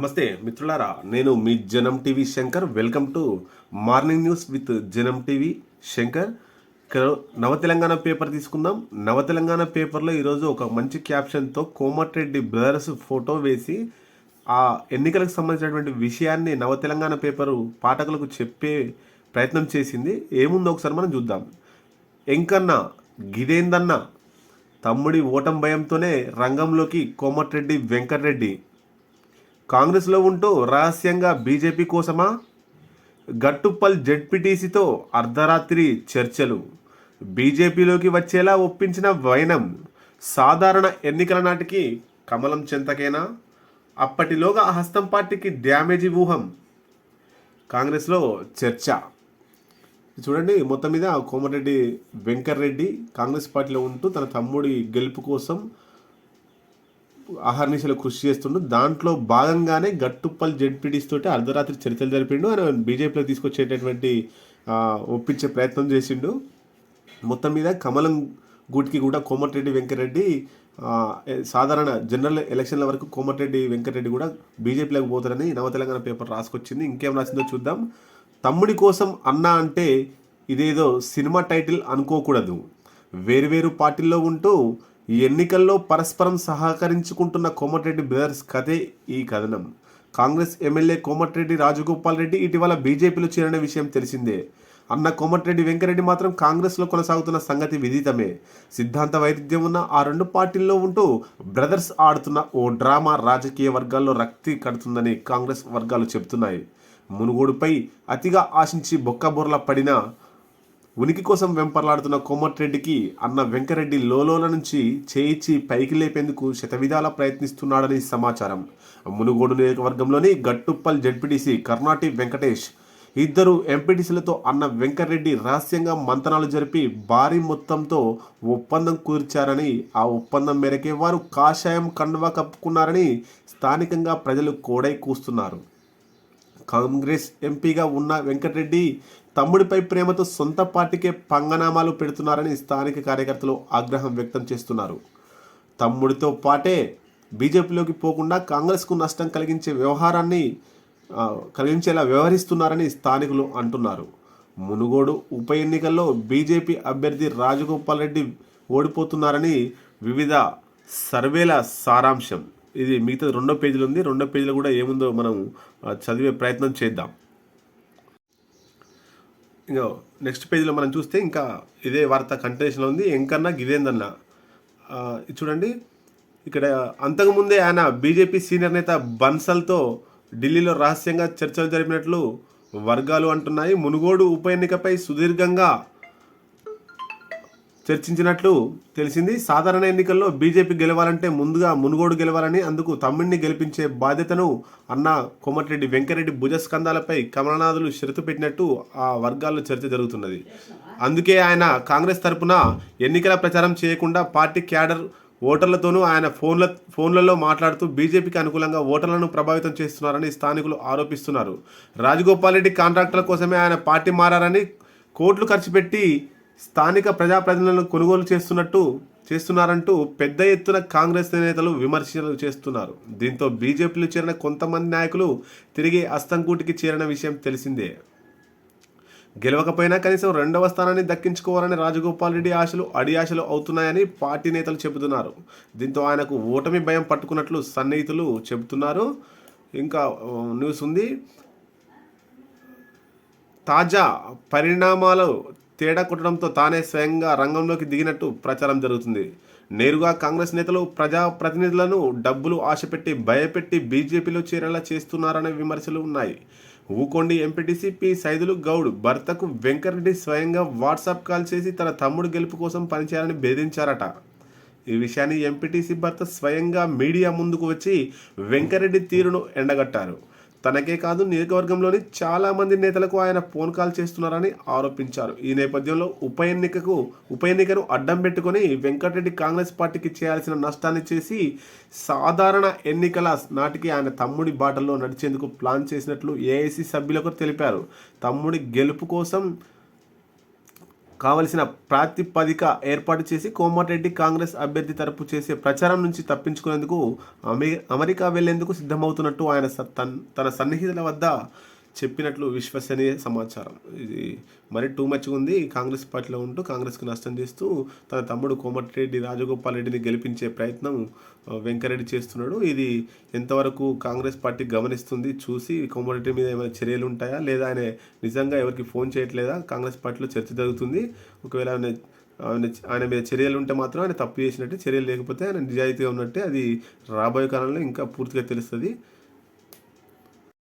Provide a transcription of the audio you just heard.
నమస్తే మిత్రులారా నేను మీ Janam TV Shankar. Welcome to morning news with Janam TV Shankar. Nava Telangana paper తీసుకుందాం. నవ తెలంగాణ పేపర్లో ఈరోజు ఒక మంచి క్యాప్షన్తో కోమటిరెడ్డి బ్రదర్స్ ఫోటో వేసి ఆ ఎన్నికలకు సంబంధించినటువంటి విషయాన్ని నవ తెలంగాణ పేపరు పాఠకులకు చెప్పే ప్రయత్నం చేసింది. ఏముందో ఒకసారి మనం చూద్దాం. ఎంకన్న గిదేందన్న తమ్ముడి ఓటం భయంతోనే రంగంలోకి కోమటిరెడ్డి వెంకటరెడ్డి కాంగ్రెస్లో ఉంటూ రహస్యంగా బీజేపీ కోసమా? గట్టుప్పల్ జెడ్పీటీసీతో అర్ధరాత్రి చర్చలు. బీజేపీలోకి వచ్చేలా ఒప్పించిన వైనం సాధారణ ఎన్నికల నాటికి కమలం చెంతకేనా? అప్పటిలోగా ఆ హస్తం పార్టీకి డ్యామేజీ ఊహం. కాంగ్రెస్లో చర్చ. చూడండి మొత్తం మీద కోమటిరెడ్డి వెంకర్రెడ్డి కాంగ్రెస్ పార్టీలో ఉంటూ తన తమ్ముడి గెలుపు కోసం అహర్నిశలు కృషి చేస్తుండు. దాంట్లో భాగంగానే గట్టుప్పల్ జెడ్పీటీస్ తోటి అర్ధరాత్రి చర్చలు జరిపిండు. ఆయన బీజేపీలో తీసుకొచ్చేటటువంటి ఒప్పించే ప్రయత్నం చేసిండు. మొత్తం మీద కమలం గూటికి కూడా కోమటిరెడ్డి వెంకటరెడ్డి సాధారణ జనరల్ ఎలక్షన్ల వరకు కోమటిరెడ్డి వెంకటరెడ్డి కూడా బీజేపీలోకి పోతారని నవ తెలంగాణ పేపర్ రాసుకొచ్చింది. ఇంకేం రాసిందో చూద్దాం. తమ్ముడి కోసం అన్న అంటే ఇదేదో సినిమా టైటిల్ అనుకోకూడదు. వేరువేరు పార్టీల్లో ఉంటూ ఈ ఎన్నికల్లో పరస్పరం సహకరించుకుంటున్న కోమటిరెడ్డి బ్రదర్స్ కథే ఈ కథనం. కాంగ్రెస్ ఎమ్మెల్యే కోమటిరెడ్డి రాజగోపాల్ రెడ్డి ఇటీవల బీజేపీలో చేరిన విషయం తెలిసిందే. అన్న కోమటిరెడ్డి వెంకరెడ్డి మాత్రం కాంగ్రెస్లో కొనసాగుతున్న సంగతి విదితమే. సిద్ధాంత వైరుధ్యం ఉన్న ఆ రెండు పార్టీల్లో ఉంటూ బ్రదర్స్ ఆడుతున్న ఓ డ్రామా రాజకీయ వర్గాల్లో రక్తి కడుతుందని కాంగ్రెస్ వర్గాలు చెబుతున్నాయి. మునుగోడుపై అతిగా ఆశించి బొక్కబొర్ల పడిన ఉనికి కోసం వెంపర్లాడుతున్న కోమటిరెడ్డికి అన్న వెంకరెడ్డి లోలోల నుంచి చేయిచ్చి పైకి లేపేందుకు శతవిధాల ప్రయత్నిస్తున్నాడని సమాచారం. మునుగోడు నియోజకవర్గంలోని గట్టుప్పల్ జడ్పీటీసీ కర్ణాటి వెంకటేష్ ఇద్దరు ఎంపీటీసీలతో అన్న వెంకరెడ్డి రహస్యంగా మంతనాలు జరిపి భారీ మొత్తంతో ఒప్పందం కూర్చారని ఆ ఒప్పందం మేరకే వారు కాషాయం కండువా కప్పుకున్నారని స్థానికంగా ప్రజలు కోడై కూస్తున్నారు. కాంగ్రెస్ ఎంపీగా ఉన్న వెంకటరెడ్డి తమ్ముడిపై ప్రేమతో సొంత పార్టీకే పంగనామాలు పెడుతున్నారని స్థానిక కార్యకర్తలు ఆగ్రహం వ్యక్తం చేస్తున్నారు. తమ్ముడితో పాటే బీజేపీలోకి పోకుండా కాంగ్రెస్కు నష్టం కలిగించే వ్యవహారాన్ని కలిగించేలా వ్యవహరిస్తున్నారని స్థానికులు అంటున్నారు. మునుగోడు ఉప ఎన్నికల్లో బీజేపీ అభ్యర్థి రాజగోపాల్ రెడ్డి ఓడిపోతున్నారని వివిధ సర్వేల సారాంశం. ఇది మిగతా రెండో పేజీలో ఉంది. రెండో పేజీలో కూడా ఏముందో మనం చదివే ప్రయత్నం చేద్దాం. ఇంకా నెక్స్ట్ పేజీలో మనం చూస్తే ఇంకా ఇదే వార్త కంటిన్యూషన్లో ఉంది. ఎంకన్నా గిదేందన్న. ఇది చూడండి. ఇక్కడ అంతకుముందే ఆయన బీజేపీ సీనియర్ నేత బన్సల్తో ఢిల్లీలో రహస్యంగా చర్చలు జరిపినట్లు వర్గాలు అంటున్నాయి. మునుగోడు ఉప ఎన్నికపై సుదీర్ఘంగా చర్చించినట్లు తెలిసింది. సాధారణ ఎన్నికల్లో బీజేపీ గెలవాలంటే ముందుగా మునుగోడు గెలవాలని అందుకు తమ్మిడిని గెలిపించే బాధ్యతను అన్న కోమటిరెడ్డి వెంకరెడ్డి భుజస్కంధాలపై కమలనాథులు షరతు పెట్టినట్టు ఆ వర్గాల్లో చర్చ జరుగుతున్నది. అందుకే ఆయన కాంగ్రెస్ తరపున ఎన్నికల ప్రచారం చేయకుండా పార్టీ క్యాడర్ ఓటర్లతోనూ ఆయన ఫోన్ల ఫోన్లలో మాట్లాడుతూ బీజేపీకి అనుకూలంగా ఓటర్లను ప్రభావితం చేస్తున్నారని స్థానికులు ఆరోపిస్తున్నారు. రాజగోపాల్ రెడ్డి కాంట్రాక్టర్ల కోసమే ఆయన పార్టీ మారారని కోట్లు ఖర్చు పెట్టి స్థానిక ప్రజాప్రతినిధులను కొనుగోలు చేస్తున్నట్టు చేస్తున్నారంటూ పెద్ద ఎత్తున కాంగ్రెస్ నేతలు విమర్శలు చేస్తున్నారు. దీంతో బీజేపీలో చేరిన కొంతమంది నాయకులు తిరిగి అస్తంకూటికి చేరిన విషయం తెలిసిందే. గెలవకపోయినా కనీసం రెండవ స్థానాన్ని దక్కించుకోవాలని రాజగోపాల్ రెడ్డి ఆశలు అడి ఆశలు అవుతున్నాయని పార్టీ నేతలు చెబుతున్నారు. దీంతో ఆయనకు ఓటమి భయం పట్టుకున్నట్లు సన్నిహితులు చెబుతున్నారు. ఇంకా న్యూస్ ఉంది. తాజా పరిణామాలు తేడా కొట్టడంతో తానే స్వయంగా రంగంలోకి దిగినట్టు ప్రచారం జరుగుతుంది. నేరుగా కాంగ్రెస్ నేతలు ప్రజాప్రతినిధులను డబ్బులు ఆశపెట్టి భయపెట్టి బీజేపీలో చేరేలా చేస్తున్నారనే విమర్శలు ఉన్నాయి. ఊకొండి ఎంపీటీసీ పి సైదులు గౌడ్ భర్తకు వెంకరెడ్డి స్వయంగా వాట్సాప్ కాల్ చేసి తన తమ్ముడు గెలుపు కోసం పనిచేయాలని భేదించారట ఈ విషయాన్ని ఎంపీటీసీ భర్త స్వయంగా మీడియా ముందుకు వచ్చి వెంకరెడ్డి తీరును ఎండగట్టారు. తనకే కాదు నియోజకవర్గంలోని చాలా మంది నేతలకు ఆయన ఫోన్ కాల్ చేస్తున్నారని ఆరోపించారు. ఈ నేపథ్యంలో ఉప ఎన్నికకు ఉప ఎన్నికను అడ్డం పెట్టుకొని వెంకటరెడ్డి కాంగ్రెస్ పార్టీకి చేయాల్సిన నష్టాన్ని చేసి సాధారణ ఎన్నికల నాటికి ఆయన తమ్ముడి బాటల్లో నడిచేందుకు ప్లాన్ చేసినట్లు ఏఐసి సభ్యులకు తెలిపారు. తమ్ముడి గెలుపు కోసం కావలసిన ప్రాతిపదిక ఏర్పాటు చేసి కోమటిరెడ్డి కాంగ్రెస్ అభ్యర్థి తరపు చేసే ప్రచారం నుంచి తప్పించుకునేందుకు అమె అమెరికా వెళ్ళేందుకు సిద్ధమవుతున్నట్టు ఆయన స- తన సన్నిహితుల వద్ద చెప్పినట్లు విశ్వసనీయ సమాచారం. ఇది మరి టూ మచ్గా ఉంది. కాంగ్రెస్ పార్టీలో ఉంటూ కాంగ్రెస్కి నష్టం చేస్తూ తన తమ్ముడు కోమటిరెడ్డి రాజగోపాల్ రెడ్డిని గెలిపించే ప్రయత్నం వెంకరెడ్డి చేస్తున్నాడు. ఇది ఎంతవరకు కాంగ్రెస్ పార్టీ గమనిస్తుంది చూసి కోమటిరెడ్డి మీద ఏమైనా చర్యలు ఉంటాయా? లేదా ఆయన నిజంగా ఎవరికి ఫోన్ చేయట్లేదా? కాంగ్రెస్ పార్టీలో చర్చ జరుగుతుంది. ఒకవేళ ఆయన ఆయన ఆయన మీద చర్యలు ఉంటే మాత్రం ఆయన తప్పు చేసినట్టే చర్యలు లేకపోతే ఆయన నిజాయితీగా ఉన్నట్టే అది రాబోయే కాలంలో ఇంకా పూర్తిగా తెలుస్తుంది.